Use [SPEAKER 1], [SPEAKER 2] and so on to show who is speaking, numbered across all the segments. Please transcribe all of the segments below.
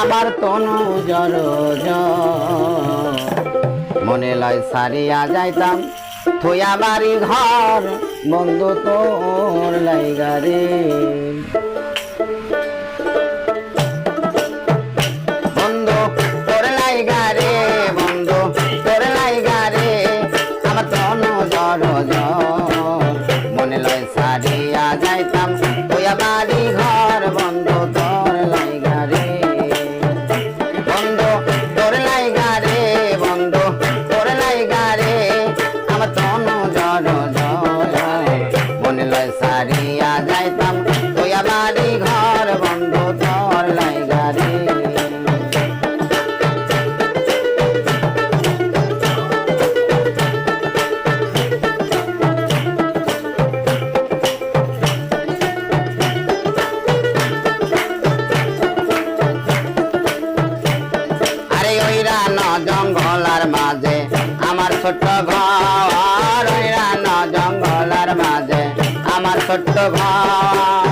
[SPEAKER 1] আবার তনু জর মনে লয় সারিয়া যাইতাম থইয়া বাড়ি ঘর বন্ধু তোর লাইগা রে। লাইগা বাড়ি ঘর, বন্ধু তোর লাইগা রে জঙ্গলার মাঝে, আমার ছোট্ট ঘর। জঙ্গলার মাঝে, আমার ছোট্ট ঘর।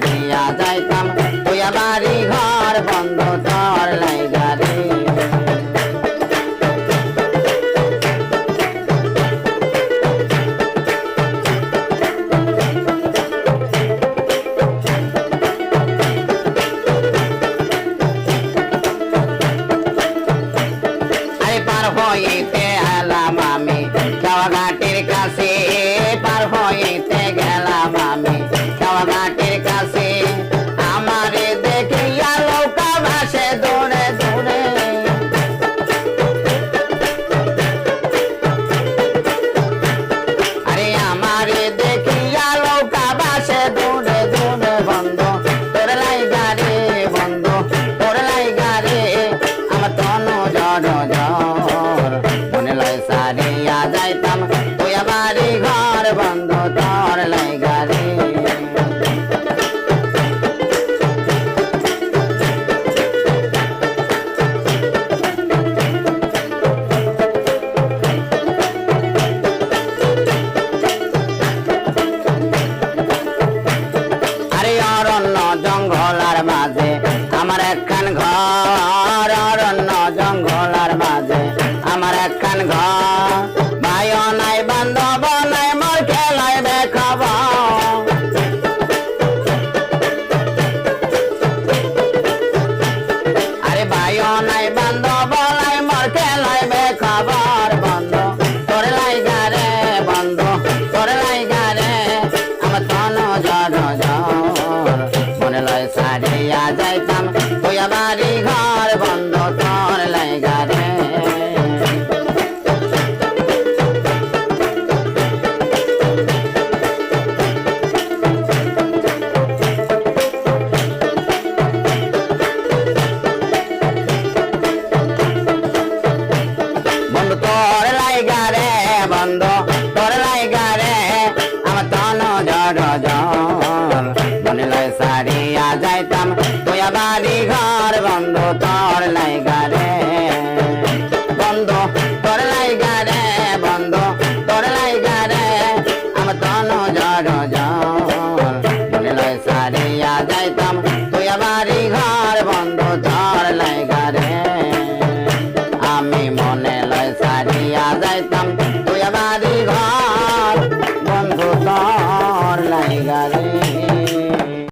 [SPEAKER 1] 你呀，在。ঘর নাই বান্ধব।